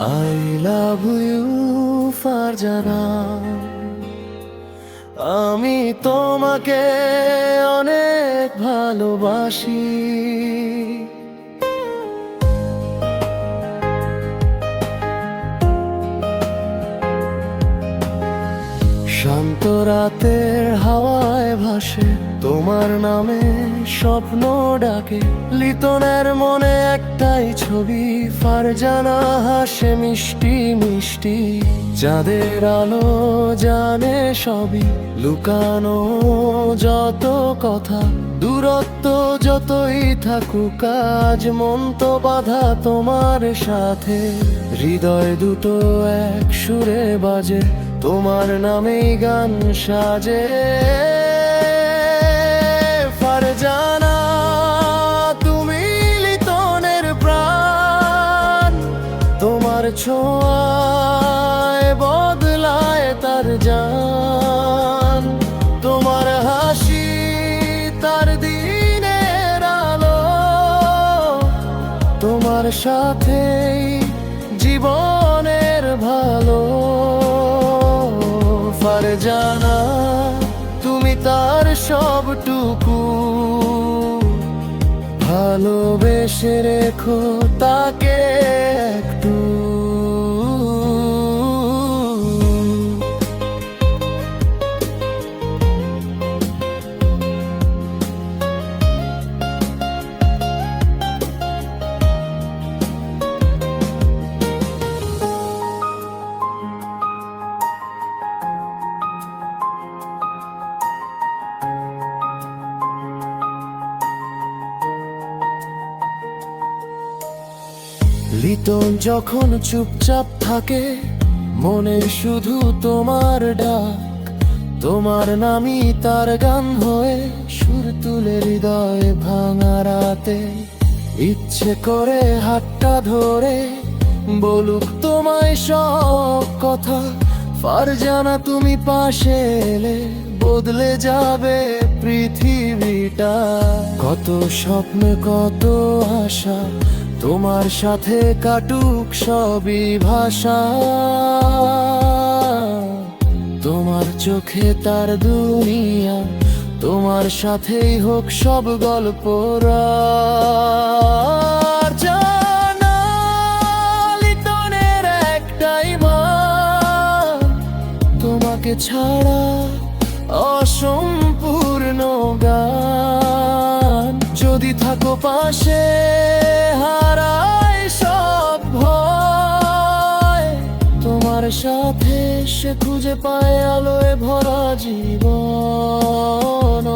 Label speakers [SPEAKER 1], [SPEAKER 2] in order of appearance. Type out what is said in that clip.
[SPEAKER 1] I love you Farzana. আমি তোমাকে অনেক ভালোবাসি। শান্ত রাতের হাওয়ায় ভাসে, তোমার নামে স্বপ্ন ডাকে। লিতনের মনে একটাই ছবি, ফারজানা হাসে মিষ্টি মিষ্টি। যাদের আলো জানে সবই, লুকানো যত কথা। দূরত্ব যতই থাকুক, আজ মন তো বাধা তোমার সাথে। হৃদয় দুটো এক সুরে বাজে তোমার নামেই গান সাজে। ফারজানা, তুমি লিটনের প্রাণ। তোমার ছোঁয়ায় বদলায় তার জান। তোমার হাসি তার দিনের আলো। তোমার সাথেই জীবনের ভালো ফারজানা তুমি তার সবটুকু। ভালোবেসে রেখো তাকে লিটন যখন চুপচাপ থাকে, মনে শুধু তোমার ডাক। তোমার নামই তার গান হয়ে সুর তুলে হৃদয় ভাঙা রাতে। ইচ্ছে করে হাতটা ধরে, বলুক তোমায় সব কথা। ফারজানা, তুমি পাশে এলে, বদলে যাবে পৃথিবীটা। কত স্বপ্ন, কত আশা তোমার সাথে কাটুক সবই ভাষা। তোমার চোখে তার দুনিয়া, তোমার সাথেই হোক সব গল্প জানা লিটনের একটাই মান, তোমাকে ছাড়া অসম্পূর্ণ গান। যদি থাকো পাশে সে খুঁজে পায় আলোয় ভরা জীবন।